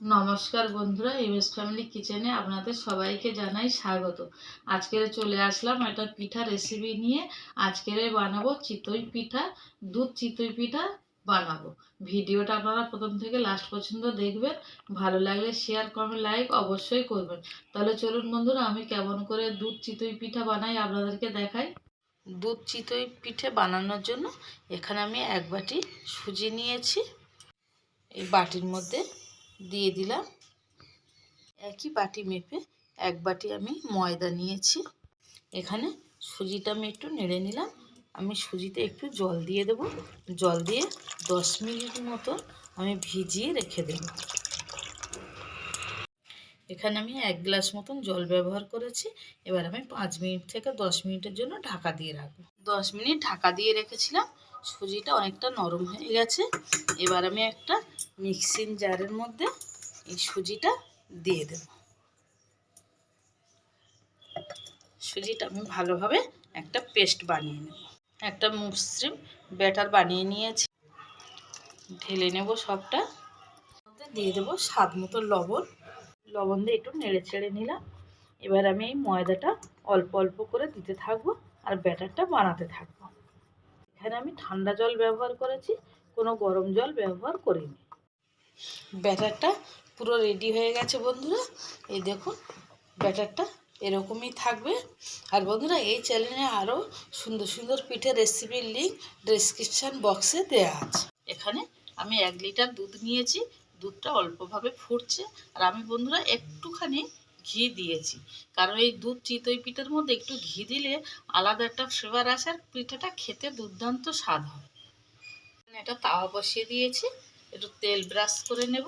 নমস্কার বন্ধুরা, MS family কিচেনে আপনাদের সবাইকে জানাই স্বাগত। আজকের চলে আসলাম একটা পিঠা রেসিপি নিয়ে। আজকের বানাবো চিতই পিঠা, দুধ চিতই পিঠা বানাবো। ভিডিওটা আপনারা প্রথম থেকে লাস্ট পর্যন্ত দেখবেন। ভালো লাগলে শেয়ার কমেন্ট লাইক অবশ্যই করবেন। তাহলে চলুন বন্ধুরা, আমি কেমন করে দুধ চিতই পিঠা বানাই আপনাদেরকে দেখাই। দুধ চিতই পিঠে বানানোর জন্য এখানে আমি এক বাটি সুজি নিয়েছি। এই বাটির মধ্যে দিয়ে দিলাম। একই বাটি মেপে এক বাটি আমি ময়দা নিয়েছি। এখানে সুজিটা আমি একটু নেড়ে নিলাম। আমি সুজিতে একটু জল দিয়ে দেব। জল দিয়ে দশ মিনিট মতো আমি ভিজিয়ে রেখে দেব। এখানে আমি এক গ্লাস মতন জল ব্যবহার করেছি। এবার আমি পাঁচ মিনিট থেকে দশ মিনিটের জন্য ঢাকা দিয়ে রাখব। দশ মিনিট ঢাকা দিয়ে রেখেছিলাম। সুজিটা অনেকটা নরম হয়ে গেছে। এবার আমি একটা মিক্সিং জারের মধ্যে এই সুজিটা দিয়ে দেব। সুজিটা আমি ভালোভাবে একটা পেস্ট বানিয়ে নেব। একটা মসৃণ ব্যাটার বানিয়ে নিয়েছি। ঢেলে নেব সবটা। দিয়ে দেবো স্বাদ মতো লবণ। লবণ দিয়ে একটু নেড়ে চেড়ে নিলাম। এবার আমি এই ময়দাটা অল্প অল্প করে দিতে থাকব আর ব্যাটারটা বানাতে থাকব। এখানে আমি ঠান্ডা জল ব্যবহার করেছি, কোনো গরম জল ব্যবহার করিনি। ব্যাটারটা পুরো রেডি হয়ে গেছে বন্ধুরা। এই দেখুন, ব্যাটারটা এরকমই থাকবে। আর বন্ধুরা, এই চ্যানেলে আরও সুন্দর সুন্দর পিঠে রেসিপির লিঙ্ক ডিসক্রিপশান বক্সে দেওয়া আছে। এখানে আমি এক লিটার দুধ নিয়েছি দুধটা অল্পভাবে ফুটছে। আর আমি বন্ধুরা একটুখানি ঘি দিয়েছি। কারণ এই দুধ চিতই পিঠের মধ্যে একটু ঘি দিলে আলাদা একটা ফ্লেভার আসে আর পিঠাটা খেতে দুর্দান্ত স্বাদ হয়। একটা তাওয়া বসিয়ে দিয়েছি। একটু তেল ব্রাশ করে নেব।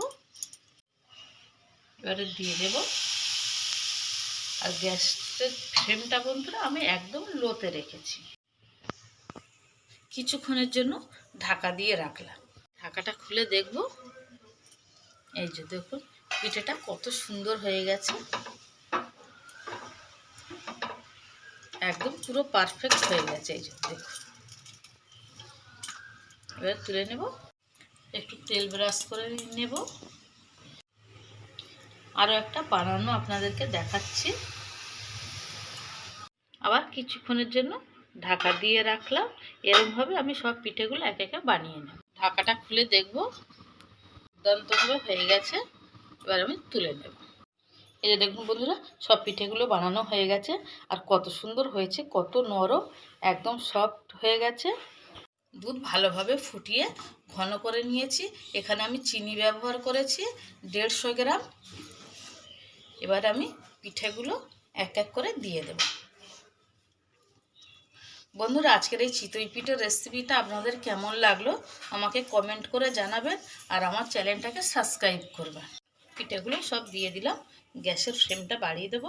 এবারে দিয়ে দেব। আর গ্যাসের ফ্লেমটা বন্ধুরা আমি একদম লোতে রেখেছি। কিছুক্ষণের জন্য ঢাকা দিয়ে রাখলাম। ঢাকাটা খুলে দেখব। এই যে দেখুন, পিঠেটা কত সুন্দর হয়ে গেছে। একদম পুরো পারফেক্ট হয়ে গেছে, এই যে দেখুন। এবার তুলে নেব। একটু তেল ব্রাশ করে নেব। আরও একটা বানানো আপনাদেরকে দেখাচ্ছি। আবার কিছুক্ষণের জন্য ঢাকা দিয়ে রাখলাম। এরকমভাবে আমি সব পিঠেগুলো এক একে বানিয়ে নেব। ঢাকাটা খুলে দেখব। দুর্দান্তভাবে হয়ে গেছে। এবার আমি তুলে নেব। এই যে দেখুন বন্ধুরা, সব পিঠেগুলো বানানো হয়ে গেছে। আর কত সুন্দর হয়েছে, কত নরম, একদম সফট হয়ে গেছে। দুধ ভালোভাবে ফুটিয়ে ঘন করে নিয়েছি। এখানে আমি চিনি ব্যবহার করেছি, দেড়শো গ্রাম। এবার আমি পিঠেগুলো এক এক করে দিয়ে দেব। বন্ধুরা, আজকের এই চিতই পিঠের রেসিপিটা আপনাদের কেমন লাগল আমাকে কমেন্ট করে জানাবেন আর আমার চ্যানেলটাকে সাবস্ক্রাইব করবেন। পিঠেগুলো সব দিয়ে দিলাম, গ্যাসের ফ্লেমটা বাড়িয়ে দেব,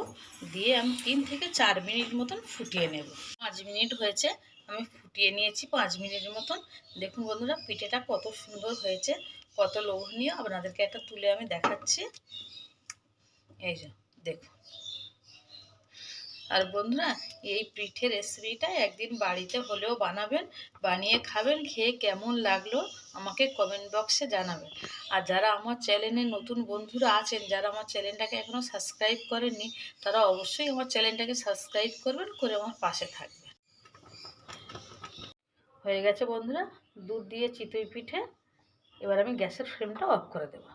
দিয়ে আমি তিন থেকে চার মিনিট মতন ফুটিয়ে নেব। পাঁচ মিনিট হয়েছে, আমি ফুটিয়ে নিয়েছি পাঁচ মিনিটের মতন। দেখুন বন্ধুরা, পিঠেটা কত সুন্দর হয়েছে, কত লোভনীয়। আপনাদেরকে একটা তুলে আমি দেখাচ্ছি। এই যে, দেখুন। আর বন্ধুরা, এই পিঠে রেসিপিটা একদিন বাড়িতে হলেও বানাবেন, বানিয়ে খাবেন, খেয়ে কেমন লাগল আমাকে কমেন্ট বক্সে জানাবেন। আর যারা আমার চ্যানেলে নতুন বন্ধুরা আছেন, যারা আমার চ্যানেলটাকে এখনও সাবস্ক্রাইব করেননি, তারা অবশ্যই আমার চ্যানেলটাকে সাবস্ক্রাইব করবেন, করে আমার পাশে থাকবেন। হয়ে গেছে বন্ধুরা, দুধ দিয়ে চিতই পিঠে। এবার আমি গ্যাসের ফ্লেমটা অফ করে দেব।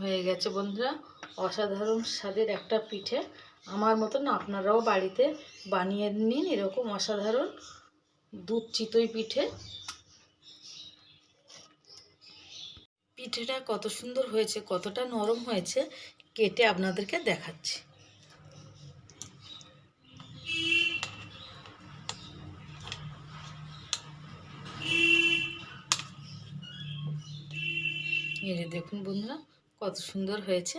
হয়ে গেছে বন্ধুরা অসাধারণ স্বাদের একটা পিঠে। আমার মতন আপনারাও বাড়িতে বানিয়ে নিন এরকম অসাধারণ দুধ চিতই পিঠে। পিঠেটা কত সুন্দর হয়েছে, কতটা নরম হয়েছে, কেটে আপনাদেরকে দেখাচ্ছি। এই দেখুন বন্ধুরা, কত সুন্দর হয়েছে।